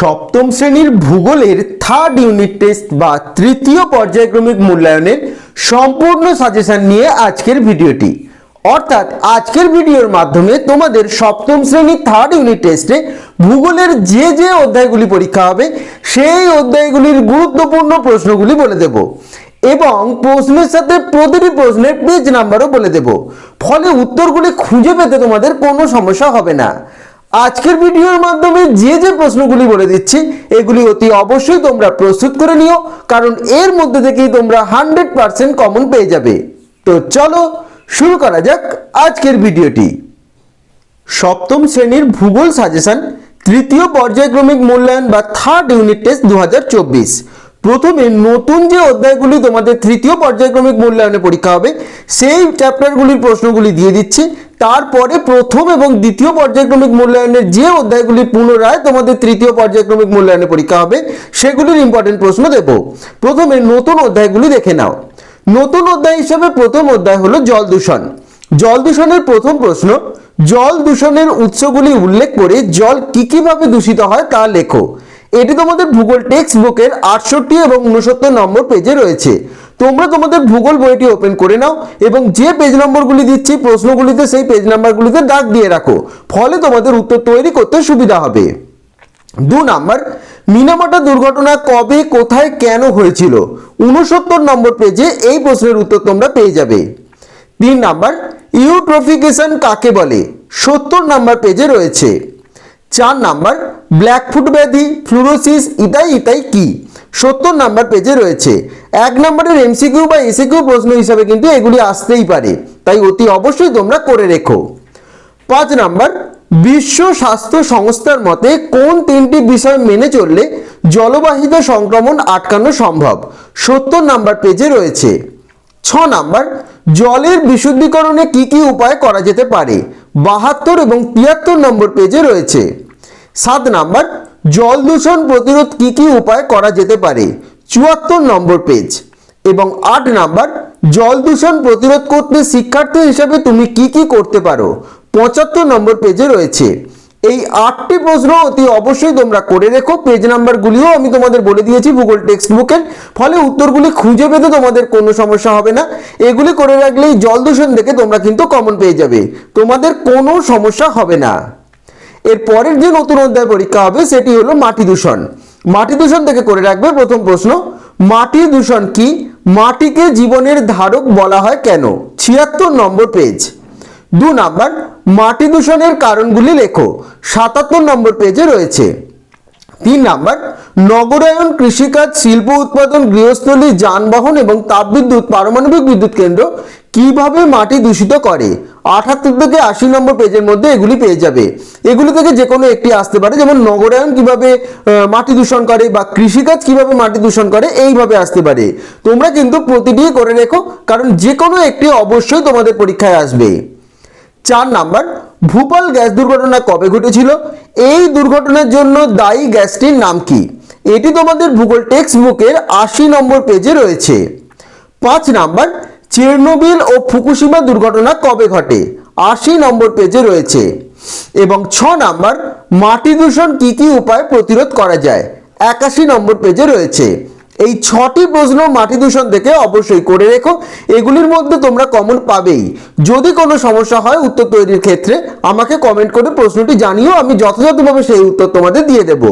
সপ্তম শ্রেণির ভূগোলের থার্ড ইউনিট টেস্ট বা তৃতীয় পর্যায়ক্রমিক মূল্যায়নের সম্পূর্ণ সাজেশন নিয়ে আজকের ভিডিওটি। অর্থাৎ আজকের ভিডিওর মাধ্যমে তোমাদের সপ্তম শ্রেণির থার্ড ইউনিট টেস্টে ভূগোলের যে যে অধ্যায়গুলি পরীক্ষা হবে, সেই অধ্যায়গুলির গুরুত্বপূর্ণ প্রশ্নগুলি বলে দেব এবং প্রশ্নের সাথে প্রতিটি প্রশ্নের পেজ নাম্বারও বলে দেব। ফলে উত্তরগুলি খুঁজে পেতে তোমাদের কোনো সমস্যা হবে না। আজকের ভিডিওর মাধ্যমে যে যে প্রশ্নগুলি বলে দিচ্ছি, এগুলি অতি অবশ্যই তোমরা প্রস্তুত করে নিও, কারণ এর মধ্যে থেকেই তোমরা হান্ড্রেড পার্সেন্ট কমন পেয়ে যাবে। তো চলো শুরু করা যাক আজকের ভিডিওটি। সপ্তম শ্রেণির ভূগোল সাজেশন তৃতীয় পর্যায়ক্রমিক মূল্যায়ন বা থার্ড ইউনিট টেস্ট দু হাজার চব্বিশ। প্রথমে নতুন যে অধ্যায়গুলি তোমাদের তৃতীয় পর্যায়ক্রমিক মূল্যায়নে পরীক্ষা হবে, সেই চ্যাপ্টারগুলির প্রশ্নগুলি দিয়ে দিচ্ছি। তারপরে প্রথম এবং দ্বিতীয় পর্যায়ক্রমিক মূল্যায়নের যে অধ্যায়গুলি পুনরায় তোমাদের তৃতীয় পর্যায়ক্রমিক মূল্যায়নে পরীক্ষা হবে, সেগুলির ইম্পর্টেন্ট প্রশ্ন দেব। প্রথমে নতুন অধ্যায়গুলি দেখে নাও। নতুন অধ্যায় হিসেবে প্রথম অধ্যায় হলো জল দূষণ। জল দূষণের প্রথম প্রশ্ন, জল দূষণের উৎসগুলি উল্লেখ করে জল কি কীভাবে দূষিত হয় তা লেখো। এটি তোমাদের ভূগোল টেক্সট বুকের আটষট্টি এবং উনসত্তর নম্বর পেজে রয়েছে। তোমরা তোমাদের ভূগোল বইটি ওপেন করে নাও এবং যে পেজ নম্বরগুলি দিচ্ছি, প্রশ্নগুলিতে সেই পেজ নাম্বারগুলিতে দাগ দিয়ে রাখো। ফলে তোমাদের উত্তর তৈরি করতে সুবিধা হবে। দু নাম্বার, মিনামাটা দুর্ঘটনা কবে, কোথায়, কেন হয়েছিল? উনসত্তর নম্বর পেজে এই প্রশ্নের উত্তর তোমরা পেয়ে যাবে। তিন নাম্বার, ইউট্রফিকেশন কাকে বলে? সত্তর নাম্বার পেজে রয়েছে। চার নাম্বার ব্ল্যাকফুট ব্যাধি ফ্লুরোসিস ইতাই ইতাই কি? সত্তর নাম্বার পেজে রয়েছে। এক নম্বরের এমসিকিউ বা এসিকিউ প্রশ্ন হিসাবে কিন্তু এগুলি আসতেই পারে। তাই অতি অবশ্যই তোমরা করে রেখো। পাঁচ নাম্বার, বিশ্ব স্বাস্থ্য সংস্থার মতে কোন তিনটি বিষয় মেনে চললে জলবাহিত সংক্রমণ আটকানো সম্ভব? সত্তর নাম্বার পেজে রয়েছে। ছ নাম্বার, জলের বিশুদ্ধিকরণে কি কি উপায় করা যেতে পারে? বাহাত্তর এবং তিয়াত্তর নম্বর পেজে রয়েছে। সাত নাম্বার, জল দূষণ প্রতিরোধ কী কী উপায় করা যেতে পারে? চুয়াত্তর নম্বর পেজ এবং আট নাম্বার, জল দূষণ প্রতিরোধ করতে শিক্ষার্থী হিসাবে তুমি কি কি করতে পারো? পঁচাত্তর নম্বর পেজে রয়েছে। এই আটটি প্রশ্ন অতি অবশ্যই তোমরা করে রেখো। পেজ নাম্বারগুলিও আমি তোমাদের বলে দিয়েছি ভূগোল টেক্সট বুকের ফলে উত্তরগুলি খুঁজে পেতে তোমাদের কোনো সমস্যা হবে না। এগুলি করে রাখলেই জল দূষণ দেখে তোমরা কিন্তু কমন পেয়ে যাবে। তোমাদের কোনো সমস্যা হবে না। এর পরের যে নতুন অধ্যায় পরীক্ষা হবে, সেটি হলো মাটি দূষণ। মাটি দূষণ থেকে করে রাখবে প্রথম প্রশ্ন। মাটি দূষণ কি? মাটিকে জীবনের ধারক বলা হয় কেন? ছিয়াত্তর নম্বর পেজ দু নাম্বার, মাটি দূষণের কারণগুলি লেখো। সাতাত্তর নম্বর পেজে রয়েছে। তিন নাম্বার, নগরায়ন কৃষিকাজ, শিল্প উৎপাদন, গৃহস্থলী, যানবাহন এবং তাপবিদ্যুৎ, পারমাণবিক বিদ্যুৎ কেন্দ্র কীভাবে মাটি দূষিত করে? আঠাত্তর থেকে আশি নম্বর পেজের মধ্যে এগুলি পেয়ে যাবে। এগুলি থেকে যে কোনো একটি আসতে পারে, যেমন নগরায়ন কীভাবে মাটি দূষণ করে বা কৃষিকাজ কীভাবে মাটি দূষণ করে, এইভাবে আসতে পারে। তোমরা কিন্তু প্রতিটি করে রেখো কারণ যে কোনো একটি অবশ্যই তোমাদের পরীক্ষায় আসবে। চার নাম্বার, ভূপাল গ্যাস দুর্ঘটনা কবে ঘটেছিল? এই দুর্ঘটনার জন্য দায়ী গ্যাসটির নাম কি? এটি তোমাদের ভূগোল টেক্সট বুকের আশি নম্বর পেজে রয়েছে। পাঁচ নাম্বার, চেরনোবিল ও ফুকুশিমা দুর্ঘটনা কবে ঘটে? আশি নম্বর পেজে রয়েছে। এবং ছ নাম্বার, মাটি দূষণ কি কি উপায় প্রতিরোধ করা যায়? একাশি নম্বর পেজে রয়েছে। এই ছটি প্রশ্ন মাটি দূষণ থেকে অবশ্যই করে রেখো। এগুলির মধ্যে তোমরা কমন পাবেই। যদি কোনো সমস্যা হয় উত্তর তৈরির ক্ষেত্রে, আমাকে কমেন্ট করে প্রশ্নটি জানিও, আমি যথাযথভাবে সেই উত্তর তোমাদের দিয়ে দেব।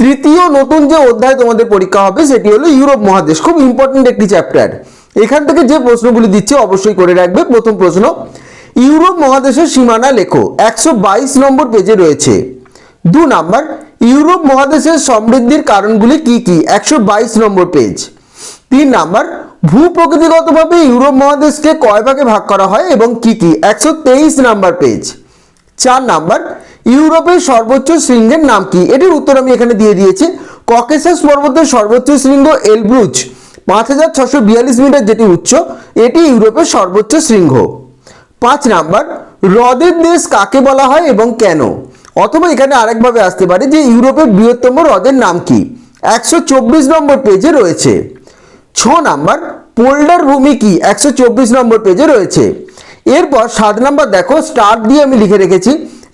তৃতীয় নতুন যে অধ্যায় তোমাদের পরীক্ষা হবে, সেটি হলো ইউরোপ মহাদেশ। খুব ইম্পর্টেন্ট একটি চ্যাপ্টার এখান থেকে যে প্রশ্নগুলি দিচ্ছে, অবশ্যই করে রাখবে। প্রথম প্রশ্ন, ইউরোপ মহাদেশের সীমানা লেখো। একশো বাইশ নম্বর পেজে রয়েছে। দু নাম্বার, ইউরোপ মহাদেশের সমৃদ্ধির কারণগুলি কি কি? একশো বাইশ নম্বর পেজ তিন নাম্বার ভূ প্রকৃতিগতভাবে ইউরোপ মহাদেশকে কয় ভাগে ভাগ করা হয় এবং কি কি? একশো তেইশ নাম্বার পেজ চার নাম্বার, ইউরোপের সর্বোচ্চ শৃঙ্গের নাম কি? এটির উত্তর আমি এখানে দিয়ে দিয়েছি। ককেসাস পর্বতের সর্বোচ্চ শৃঙ্গ এলব্রুজ। পাঁচ হাজার ছশো বিয়াল্লিশ মিটার যেটি উচ্চ, এটি ইউরোপের সর্বোচ্চ শৃঙ্গ। পাঁচ নাম্বার, হ্রদের দেশ কাকে বলা হয় এবং কেন? অথবা এখানে আরেকভাবে আসতে পারে যে ইউরোপের বৃহত্তম হ্রদের নাম কি? একশো চব্বিশ নম্বর পেজে রয়েছে। ছ নাম্বার, পোল্ডার ভূমি কি? একশো চব্বিশ নম্বর পেজে রয়েছে। এরপর সাত নাম্বার দেখো স্টার্ট দিয়ে আমি লিখে রেখেছি।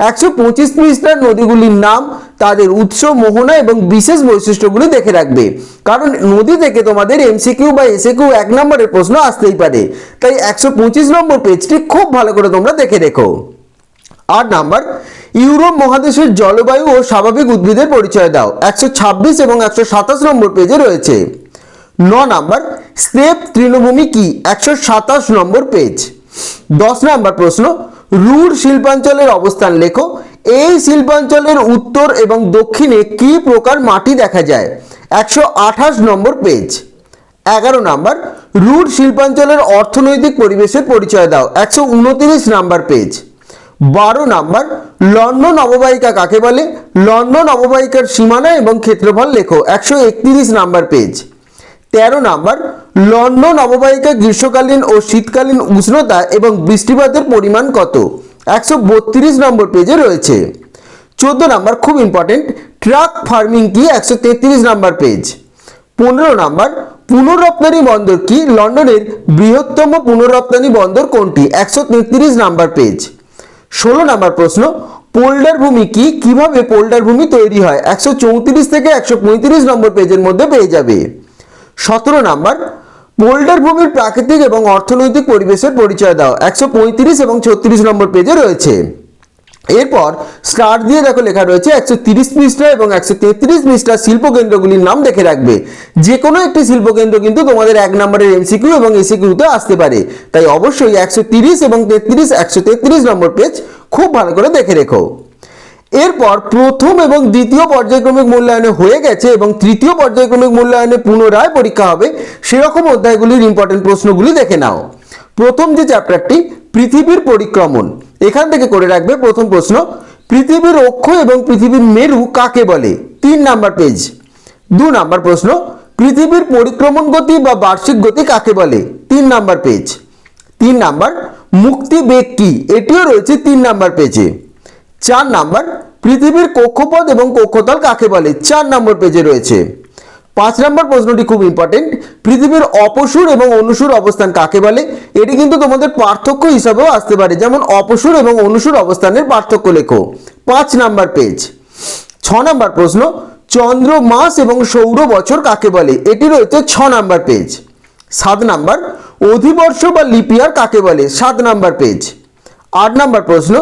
একশো পঁচিশ পৃষ্ঠার নদীগুলির নাম, তাদের উৎস, মোহনা এবং বিশেষ বৈশিষ্ট্যগুলি দেখে রাখবে। কারণ নদী থেকে তোমাদের এমসিকিউ বা এসএকিউ এক নম্বরের প্রশ্ন আসতেই পারে। তাই একশো পঁচিশ নম্বর পেজটি খুব ভালো করে তোমরা দেখে রেখো। আট নাম্বার, ইউরোপ মহাদেশের জলবায়ু ও স্বাভাবিক উদ্ভিদের পরিচয় দাও। একশো ছাব্বিশ এবং একশো সাতাশ নম্বর পেজে রয়েছে। ন নাম্বার স্টেপ তৃণভূমি কি? একশো সাতাশ নম্বর পেজ দশ নাম্বার প্রশ্ন, রুর শিল্পাঞ্চলের অবস্থান লেখো। এই শিল্পাঞ্চলের উত্তর এবং দক্ষিণে কি প্রকার মাটি দেখা যায়? একশো আঠাশ নম্বর পেজ এগারো নাম্বার রুট শিল্পাঞ্চলের অর্থনৈতিক পরিবেশের পরিচয় দাও। একশো উনত্রিশ নাম্বার পেজ বারো নাম্বার, লন্ডন অববাহিকা কাকে বলে? লন্ডন অববাহিকার সীমানা এবং ক্ষেত্রফল লেখো, একশো একত্রিশ নাম্বার পেজ তেরো নাম্বার, লন্ডন অববাহিকা গ্রীষ্মকালীন ও শীতকালীন উষ্ণতা এবং বৃষ্টিপাতের পরিমাণ কত? একশো বত্রিশ নম্বর পেজে রয়েছে। চোদ্দ নাম্বার, খুব ইম্পর্টেন্ট ট্রাক ফার্মিং কি? একশো তেত্রিশ নাম্বার পেজ পনেরো নাম্বার পুনরপ্তানি বন্দর কি? লন্ডনের বৃহত্তম পুনরপ্তানি বন্দর কোনটি? একশো তেত্রিশ নাম্বার পেজ ষোলো নাম্বার প্রশ্ন, পোল্ডার ভূমি কি? কীভাবে পোল্ডার ভূমি তৈরি হয়? একশো চৌত্রিশ থেকে একশো পঁয়ত্রিশ নম্বর পেজের মধ্যে পেয়ে যাবে। সতেরো নাম্বার, পোল্ডার ভূমির প্রাকৃতিক এবং অর্থনৈতিক পরিবেশের পরিচয় দাও। একশো পঁয়ত্রিশ এবং ছত্রিশ নম্বর পেজে রয়েছে। এরপর স্টার দিয়ে দেখো লেখা রয়েছে একশো তিরিশ পৃষ্ঠা এবং একশো তেত্রিশ পৃষ্ঠা শিল্পকেন্দ্রগুলির নাম দেখে রাখবে। যে কোনো একটি শিল্পকেন্দ্র কিন্তু তোমাদের এক নম্বরের এমসিকিউ এবং এসিকিউতে আসতে পারে। তাই অবশ্যই একশো তিরিশ এবং তেত্রিশ, একশো তেত্রিশ নম্বর পেজ খুব ভালো করে দেখে রেখো। এরপর প্রথম এবং দ্বিতীয় পর্যায়ক্রমিক মূল্যায়নে হয়ে গেছে এবং তৃতীয় পর্যায়ক্রমিক মূল্যায়নে পুনরায় পরীক্ষা হবে, সেরকম অধ্যায়গুলির ইম্পর্টেন্ট প্রশ্নগুলি দেখে নাও। প্রথম যে চ্যাপ্টারটি পৃথিবীর পরিক্রমণ। এখান থেকে করে রাখবে প্রথম প্রশ্ন, পৃথিবীর অক্ষ এবং পৃথিবীর মেরু কাকে বলে? তিন নাম্বার পেজ। দু নাম্বার প্রশ্ন, পৃথিবীর পরিক্রমণ গতি বা বার্ষিক গতি কাকে বলে? তিন নাম্বার পেজ। তিন নাম্বার, মুক্তি বেগ কি? এটিও রয়েছে তিন নাম্বার পেজে। চার নাম্বার, পৃথিবীর কক্ষপথ এবং কক্ষতল কাকে বলে? চার নম্বর পেজে রয়েছে। পাঁচ নম্বর প্রশ্নটি খুব ইম্পর্টেন্ট পৃথিবীর অপসুর এবং অনুসুর অবস্থান কাকে বলে? এটি কিন্তু তোমাদের পার্থক্য হিসাবেও আসতে পারে, যেমন অপসুর এবং অনুসুর অবস্থানের পার্থক্য লেখো। পাঁচ নাম্বার পেজ ছ নাম্বার প্রশ্ন, চন্দ্র, মাস এবং সৌর বছর কাকে বলে? এটি রয়েছে ছ নাম্বার পেজ সাত নাম্বার, অধিবর্ষ বা লিপিয়ার কাকে বলে? সাত নাম্বার পেজ আট নাম্বার প্রশ্ন,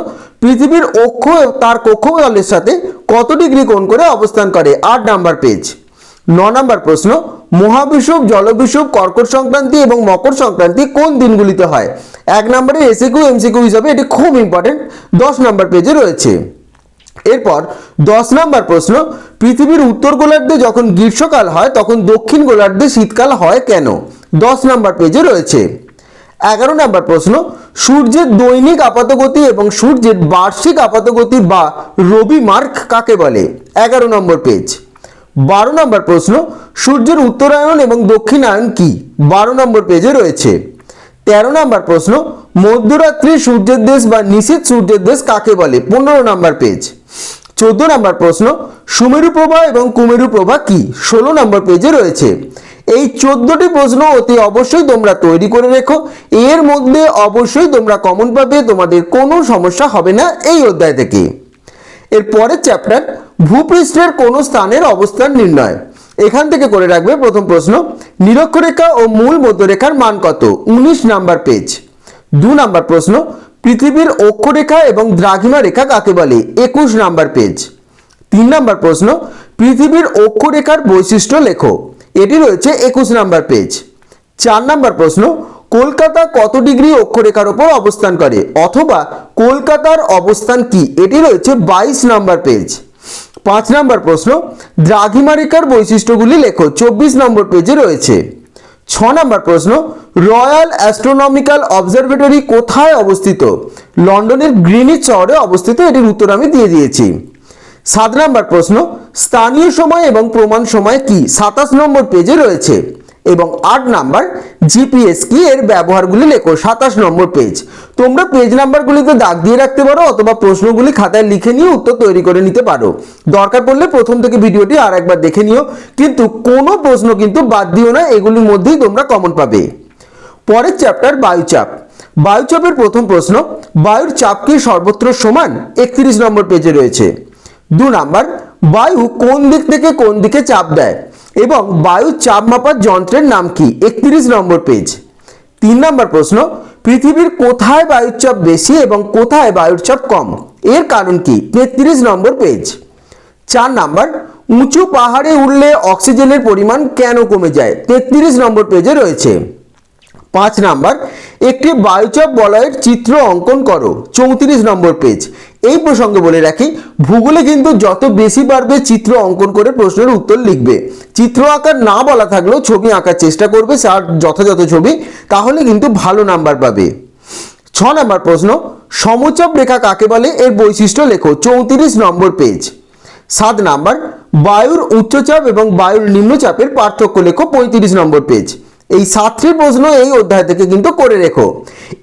পৃথিবীর অক্ষ তার কক্ষতলের সাথে কত ডিগ্রি কোণ করে অবস্থান করে? আট নাম্বার পেজ ন নাম্বার প্রশ্ন, মহাবিষুব, জলবিষুব, কর্কট সংক্রান্তি এবং মকর সংক্রান্তি কোন দিনগুলিতে হয়? এক নম্বরে এসিকিউ, এমসিকিউ হিসাবে এটি খুব ইম্পর্টেন্ট দশ নাম্বার পেজে রয়েছে। এরপর, দশ নাম্বার প্রশ্ন, পৃথিবীর উত্তর গোলার্ধে যখন গ্রীষ্মকাল হয়, তখন দক্ষিণ গোলার্ধে শীতকাল হয় কেন? দশ নাম্বার পেজে রয়েছে। এগারো নাম্বার প্রশ্ন, সূর্যের দৈনিক আপাতগতি এবং সূর্যের বার্ষিক আপাতগতি বা রবি মার্ক কাকে বলে? এগারো নম্বর পেজ বারো নম্বর প্রশ্ন, সূর্যের উত্তরায়ণ এবং দক্ষিণায়ন কি? বারো নম্বর পেজে রয়েছে। তেরো নম্বর প্রশ্ন, মধ্যরাত্রি সূর্যের দেশ বা নিশীত সূর্যের দেশ কাকে বলে? পনেরো নম্বর পেজ চোদ্দ নম্বর প্রশ্ন, সুমেরু প্রভা এবং কুমেরু প্রভা কি? ষোলো নম্বর পেজে রয়েছে। এই চোদ্দটি প্রশ্ন অতি অবশ্যই তোমরা তৈরি করে রেখো। এর মধ্যে অবশ্যই তোমরা কমন পাবে তোমাদের কোনো সমস্যা হবে না এই অধ্যায় থেকে। এর পরের চ্যাপ্টার ভূপৃষ্ঠের কোন স্থানের অবস্থান নির্ণয়। এখান থেকে করে রাখবে প্রথম প্রশ্ন, নিরক্ষরেখা ও মূল মধ্যরেখার মান কত? উনিশ নাম্বার পেজ দু নাম্বার প্রশ্ন, পৃথিবীর অক্ষরেখা এবং দ্রাঘিমা রেখা কাকে বলে? একুশ নাম্বার পেজ তিন নাম্বার প্রশ্ন, পৃথিবীর অক্ষরেখার বৈশিষ্ট্য লেখো। এটি রয়েছে একুশ নাম্বার পেজ চার নাম্বার প্রশ্ন কলকাতা কত ডিগ্রি অক্ষরেখার ওপর অবস্থান করে? অথবা কলকাতার অবস্থান কি? এটি রয়েছে বাইশ নাম্বার পেজ পাঁচ নাম্বার প্রশ্ন দ্রাঘিমা রেখার বৈশিষ্ট্যগুলি লেখো। চব্বিশ নম্বর পেজে রয়েছে। ছ নম্বর প্রশ্ন, রয়্যাল অ্যাস্ট্রোনমিক্যাল অবজারভেটরি কোথায় অবস্থিত? লন্ডনের গ্রিনিচ শহরে অবস্থিত, এটির উত্তর আমি দিয়ে দিয়েছি। সাত নম্বর প্রশ্ন, স্থানীয় সময় এবং প্রমাণ সময় কি? সাতাশ নম্বর পেজে রয়েছে। এবং আট নাম্বার জিপিএস কি? এর ব্যবহারগুলি লেখো। সাতাশ নম্বর পেজ তোমরা পেজ নাম্বারগুলিতে দাগ দিয়ে রাখতে পারো অথবা প্রশ্নগুলি খাতায় লিখে নিয়ে উত্তর তৈরি করে নিতে পারো। দরকার পড়লে প্রথম থেকে ভিডিওটি আর একবার দেখে নিও। কিন্তু কোনো প্রশ্ন কিন্তু বাদ দিও না, এগুলির মধ্যেই তোমরা কমন পাবে। পরের চ্যাপ্টার বায়ুচাপ। বায়ুচাপের প্রথম প্রশ্ন, বায়ুর চাপ কি সর্বত্র সমান? একত্রিশ নম্বর পেজে রয়েছে। দু নাম্বার, বায়ু কোন দিক থেকে কোন দিকে চাপ দেয়? এবং বায়ু চাপ মাপার যন্ত্রের নাম কি? একত্রিশ নম্বর পেজ তিন নম্বর প্রশ্ন, পৃথিবীর কোথায় বায়ুর চাপ বেশি এবং কোথায় বায়ুর চাপ কম? এর কারণ কি? তেত্রিশ নম্বর পেজ চার নম্বর, উঁচু পাহাড়ে উঠলে অক্সিজেনের পরিমাণ কেন কমে যায়? তেত্রিশ নম্বর পেজে রয়েছে। পাঁচ নাম্বার, একটি বায়ুচাপ বলয়ের চিত্র অঙ্কন করো, চৌত্রিশ নম্বর পেজ এই প্রসঙ্গে বলে রাখি, ভূগোলে কিন্তু যত বেশি পারবে চিত্র অঙ্কন করে প্রশ্নের উত্তর লিখবে। চিত্র আঁকার না বলা থাকলেও ছবি আঁকার চেষ্টা করবে তার যথাযথ ছবি, তাহলে কিন্তু ভালো নাম্বার পাবে। ছ নম্বর প্রশ্ন, সমচাপ রেখা কাকে বলে? এর বৈশিষ্ট্য লেখো, চৌত্রিশ নম্বর পেজ সাত নাম্বার, বায়ুর উচ্চচাপ এবং বায়ুর নিম্নচাপের পার্থক্য লেখো, পঁয়ত্রিশ নম্বর পেজ এই সাতটি প্রশ্ন এই অধ্যায় থেকে কিন্তু করে রেখো।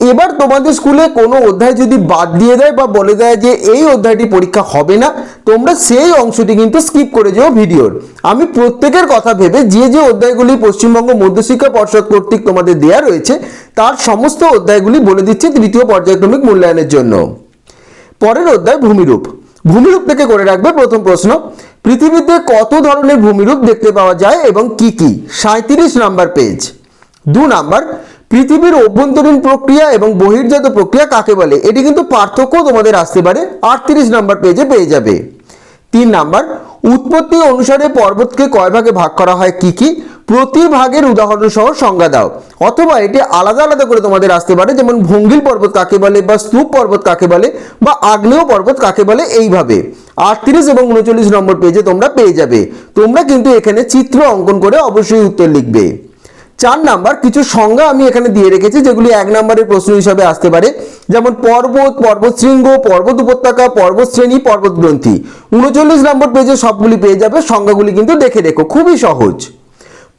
এবার তোমাদের স্কুলে কোনো অধ্যায় যদি বাদ দিয়ে দেয় বা বলে দেয় যে এই অধ্যায়টি পরীক্ষা হবে না, তোমরা সেই অংশটি কিন্তু স্কিপ করে যেও ভিডিওর। আমি প্রত্যেকের কথা ভেবে যে যে অধ্যায়গুলি পশ্চিমবঙ্গ মধ্যশিক্ষা পর্ষদ কর্তৃক তোমাদের দেওয়া রয়েছে, তার সমস্ত অধ্যায়গুলি বলে দিচ্ছে তৃতীয় পর্যায়ক্রমিক মূল্যায়নের জন্য। পরের অধ্যায় ভূমিরূপ। ভূমিরূপ থেকে করে রাখবে প্রথম প্রশ্ন, পৃথিবীতে কত ধরনের ভূমিরূপ দেখতে পাওয়া যায় এবং কি কি? সাঁত্রিশ নাম্বার পেজ। দু নাম্বার, পৃথিবীর অভ্যন্তরীণ প্রক্রিয়া এবং বহির্জাত প্রক্রিয়া কাকে বলে? এটি কিন্তু পার্থক্য তোমাদের আসতে পারে। আটত্রিশ নাম্বার পেজে পেয়ে যাবে। তিন নাম্বার, উৎপত্তি অনুসারে পর্বতকে কয় ভাগে ভাগ করা হয়? কি কি? প্রতি ভাগের উদাহরণ সহ সংজ্ঞা দাও। অথবা এটি আলাদা আলাদা করে তোমাদের আসতে পারে, যেমন ভঙ্গিল পর্বত কাকে বলে বা স্তূপ পর্বত কাকে বলে বা আগ্নেয় পর্বত কাকে বলে এইভাবে। আটত্রিশ এবং উনচল্লিশ নম্বর পেজে তোমরা পেয়ে যাবে। তোমরা কিন্তু এখানে চিত্র অঙ্কন করে অবশ্যই উত্তর লিখবে। চার নাম্বার কিছু সংজ্ঞা আমি এখানে দিয়ে রেখেছি, যেগুলি এক নম্বরের প্রশ্ন হিসাবে আসতে পারে। যেমন পর্বত পর্বতশৃঙ্গ পর্বত উপত্যকা, পর্বত শ্রেণি, পর্বত গ্রন্থি। উনচল্লিশ নম্বর পেজে সবগুলি পেয়ে যাবে, সংজ্ঞাগুলি কিন্তু দেখে রেখো, খুবই সহজ।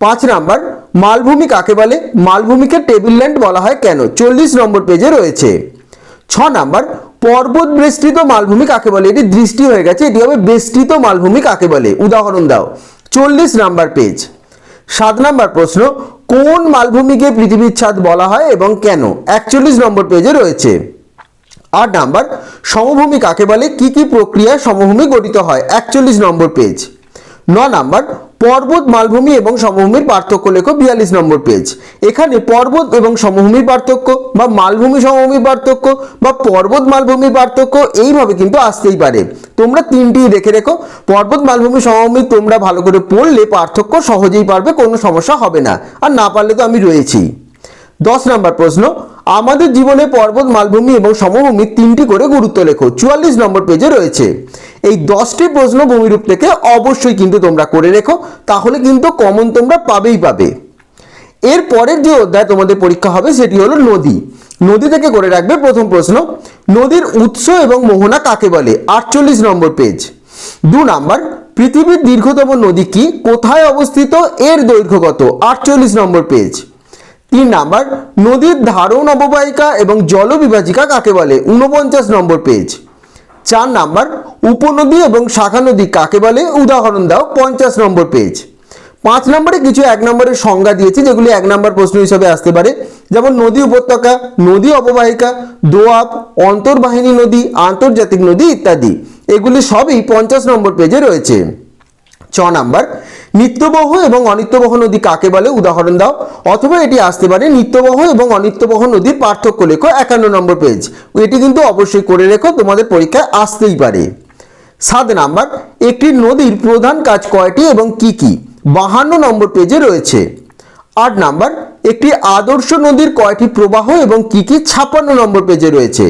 পাঁচ নাম্বার, মালভূমি কাকে বলে? মালভূমিকে টেবিল ল্যান্ড বলা হয় কেন? চল্লিশ নম্বর পেজে রয়েছে। ছ নাম্বার, পর্বত বেষ্টিত মালভূমি কাকে বলে? এটি দৃষ্টি হয়ে গেছে, এটি হবে বেষ্টিত মালভূমি কাকে বলে? উদাহরণ দাও। চল্লিশ নাম্বার পেজ। সাত নাম্বার প্রশ্ন কোন মালভূমিকে পৃথিবীর ছাদ বলা হয় এবং কেন? একচল্লিশ নম্বর পেজে রয়েছে। আট নাম্বার, সমভূমি কাকে বলে? কি কি প্রক্রিয়ায় সমভূমি গঠিত হয়? একচল্লিশ নম্বর পেজ ন নাম্বার পর্বত, মালভূমি এবং সমভূমির পার্থক্য লেখো বিয়াল্লিশ নম্বর পেজ এখানে পর্বত এবং সমভূমির পার্থক্য বা মালভূমি, সমভূমির পার্থক্য বা পর্বত, মালভূমির পার্থক্য এইভাবে কিন্তু আসতেই পারে। তোমরা তিনটি দেখে রেখো। পর্বত, মালভূমি, সমভূমি তোমরা ভালো করে পড়লে পার্থক্য সহজেই পারবে, কোনো সমস্যা হবে না। আর না পারলে তো আমি রয়েছি। দশ নম্বর প্রশ্ন, আমাদের জীবনে পর্বত, মালভূমি এবং সমভূমি তিনটি করে গুরুত্ব লেখো। চুয়াল্লিশ নম্বর পেজে রয়েছে। এই দশটি প্রশ্ন ভূমিরূপ থেকে অবশ্যই কিন্তু তোমরা করে রেখো, তাহলে কিন্তু কমন তোমরা পাবেই পাবে। এর পরের যে অধ্যায় তোমাদের পরীক্ষা হবে, সেটি হলো নদী। নদী থেকে করে রাখবে প্রথম প্রশ্ন, নদীর উৎস এবং মোহনা কাকে বলে? আটচল্লিশ নম্বর পেজ দু নাম্বার, পৃথিবীর দীর্ঘতম নদী কি? কোথায় অবস্থিত? এর দৈর্ঘ্য কত? আটচল্লিশ নম্বর পেজ তিন নাম্বার, নদীর ধারণ অববাহিকা এবং জলবিভাজিকা কাকে বলে? উনপঞ্চাশ নম্বর পেজ চার নাম্বার, উপনদী এবং শাখা নদী কাকে বলে? উদাহরণ দাও, পঞ্চাশ নম্বর পেজ পাঁচ নম্বরে কিছু এক নম্বরের সংজ্ঞা দিয়েছি, যেগুলি এক নম্বর প্রশ্ন হিসাবে আসতে পারে। যেমন, নদী উপত্যকা, নদী অববাহিকা দোয়াব অন্তর্বাহিনী নদী, আন্তর্জাতিক নদী ইত্যাদি। এগুলি সবই পঞ্চাশ নম্বর পেজে রয়েছে। ছ নাম্বার, নিত্যবহ এবং অনিত্যবহ নদী কাকে বলে? উদাহরণ দাও। অথবা এটি আসতে পারে নিত্যবহ এবং অনিত্যবহ নদীর পার্থক্য লেখো, একান্ন নম্বর পেজ এটি কিন্তু অবশ্যই করে রেখো, তোমাদের পরীক্ষায় আসতেই পারে। সাত নাম্বার, একটি নদীর প্রধান কাজ কয়টি এবং কি কি? বাহান্ন নম্বর পেজে রয়েছে। আট নাম্বার, একটি আদর্শ নদীর কয়টি প্রবাহ এবং কি কি? ছাপ্পান্ন নম্বর পেজে রয়েছে।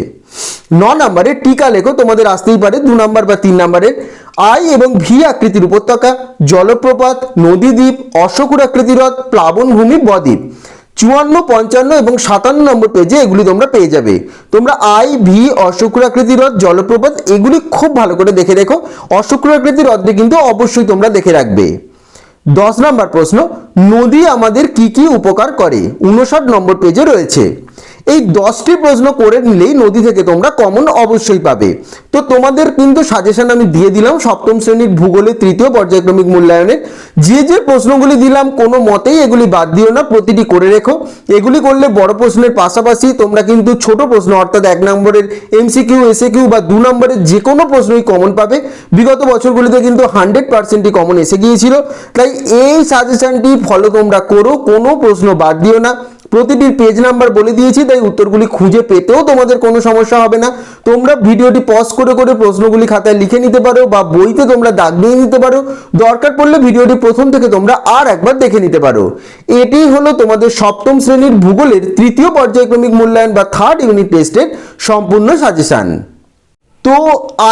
ন নম্বরে টিকা লেখো, তোমাদের আসতেই পারে। দু নম্বর বা তিন নম্বরের আই এবং ভি আকৃতির উপত্যকা, জলপ্রপাত, নদীদ্বীপ অশকুর আকৃতির হ্রদ প্লাবনভূমি বদ্বীপ। চুয়ান্ন, পঞ্চান্ন এবং সাতান্ন নম্বর পেজে এগুলি তোমরা পেয়ে যাবে। তোমরা আই, ভি অশুক্রাকৃতি হ্রদ, জলপ্রপাত, এগুলি খুব ভালো করে দেখে রেখো অশুক্রাকৃতি হ্রদটি কিন্তু অবশ্যই তোমরা দেখে রাখবে। দশ নম্বর প্রশ্ন, নদী আমাদের কি কি উপকার করে? উনষাট নম্বর পেজে রয়েছে। এই দশটি প্রশ্ন করে নিলেই নদী থেকে তোমরা কমন অবশ্যই পাবে। তো তোমাদের কিন্তু সাজেশন আমি দিয়ে দিলাম সপ্তম শ্রেণির ভূগোলের তৃতীয় পর্যায়ক্রমিক মূল্যায়নের। যে যে প্রশ্নগুলি দিলাম কোনো মতেই এগুলি বাদ দিও না, প্রতিটি করে রেখো। এগুলি করলে বড় প্রশ্নের পাশাপাশি তোমরা কিন্তু ছোট প্রশ্ন অর্থাৎ এক নম্বরের এমসিকিউ এসে কিউ বা দু নম্বরের যে কোনো প্রশ্নই কমন পাবে। বিগত বছরগুলিতে কিন্তু হান্ড্রেড পার্সেন্টই কমন এসে গিয়েছিল। তাই এই সাজেশনটি ফলো তোমরা করো, কোনো প্রশ্ন বাদ দিও না। প্রতিটির পেজ নাম্বার বলে দিয়েছি, তাই উত্তরগুলি খুঁজে পেতেও তোমাদের কোনো সমস্যা হবে না। তোমরা ভিডিওটি পজ করে করে প্রশ্নগুলি খাতায় লিখে নিতে পারো বা বইতে তোমরা দাগ দিয়ে নিতে পারো। দরকার পড়লে ভিডিওটি প্রথম থেকে তোমরা আর একবার দেখে নিতে পারো। এটি হলো তোমাদের সপ্তম শ্রেণির ভূগোলের তৃতীয় পর্যায়ক্রমিক মূল্যায়ন বা থার্ড ইউনিট টেস্টের সম্পূর্ণ সাজেশন তো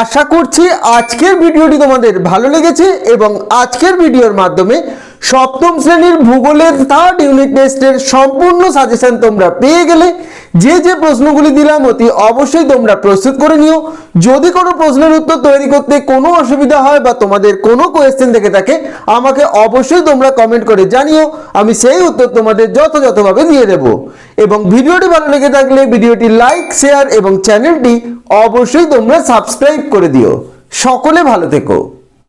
আশা করছি আজকের ভিডিওটি তোমাদের ভালো লেগেছে এবং আজকের ভিডিওর মাধ্যমে সপ্তম শ্রেণির ভূগোলের থার্ড ইউনিট টেস্টের সম্পূর্ণ সাজেশন তোমরা পেয়ে গেলে যে যে প্রশ্নগুলি দিলাম অতি অবশ্যই তোমরা প্রস্তুত করে নিও। যদি কোনো প্রশ্নের উত্তর তৈরি করতে কোনো অসুবিধা হয় বা তোমাদের কোনো কোয়েশ্চেন থেকে থাকে, আমাকে অবশ্যই তোমরা কমেন্ট করে জানিও। আমি সেই উত্তর তোমাদের যথাযথভাবে দিয়ে দেব। এবং ভিডিওটি ভালো লেগে থাকলে ভিডিওটি লাইক শেয়ার এবং চ্যানেলটি অবশ্যই তোমরা সাবস্ক্রাইব করে দিও। সকলে ভালো থেকো।